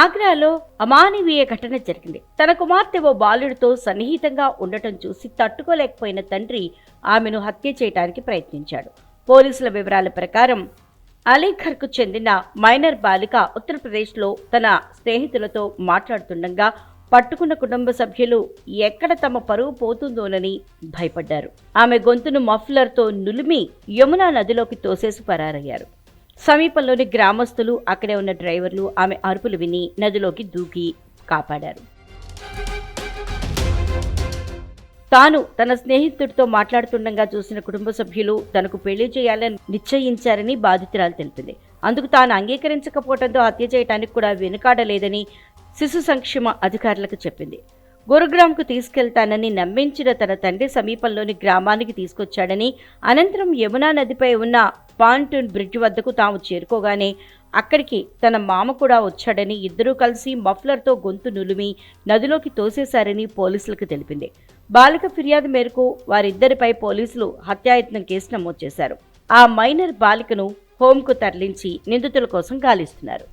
ఆగ్రాలో అమానవీయ ఘటన జరిగింది. తన కుమార్తె ఓ బాలుడితో సన్నిహితంగా ఉండటం చూసి తట్టుకోలేకపోయిన తండ్రి ఆమెను హత్య చేయడానికి ప్రయత్నించాడు. పోలీసుల వివరాల ప్రకారం అలీఘర్కు చెందిన మైనర్ బాలిక ఉత్తరప్రదేశ్లో తన స్నేహితులతో మాట్లాడుతుండగా పట్టుకున్న కుటుంబ సభ్యులు ఎక్కడ తమ పరువు పోతుందోనని భయపడ్డారు. ఆమె గొంతును మఫ్లర్తో నులిమి యమునా నదిలోకి తోసేసి పరారయ్యారు సమీపంలోని గ్రామస్తులు అక్కడే ఉన్న డ్రైవర్లు ఆమె అరుపులు విని నదిలోకి దూకి కాపాడారు. తాను తన స్నేహితుడితో మాట్లాడుతుండగా చూసిన కుటుంబ సభ్యులు తనకు పెళ్ళి చేయాలని నిశ్చయించారని బాధితురాలు తెలిపింది. అందుకు తాను అంగీకరించకపోవడంతో హత్య చేయడానికి కూడా వెనుకాడలేదని శిశు సంక్షేమ అధికారులకు చెప్పింది. గురుగ్రామ్కు తీసుకెళ్తానని నమ్మించిన తన తండ్రి సమీపంలోని గ్రామానికి తీసుకొచ్చాడని అనంతరం యమునా నదిపై ఉన్న పాంటూన్ బ్రిడ్జ్ వద్దకు తాము చేరుకోగానే అక్కడికి తన మామ కూడా వచ్చాడని ఇద్దరూ కలిసి మఫ్లర్తో గొంతు నులిమి నదిలోకి తోసేశారని పోలీసులకు తెలిపింది. బాలిక ఫిర్యాదు మేరకు వారిద్దరిపై పోలీసులు హత్యాయత్నం కేసు నమోదు చేశారు. ఆ మైనర్ బాలికను హోంకు తరలించి నిందితుల కోసం గాలిస్తున్నారు.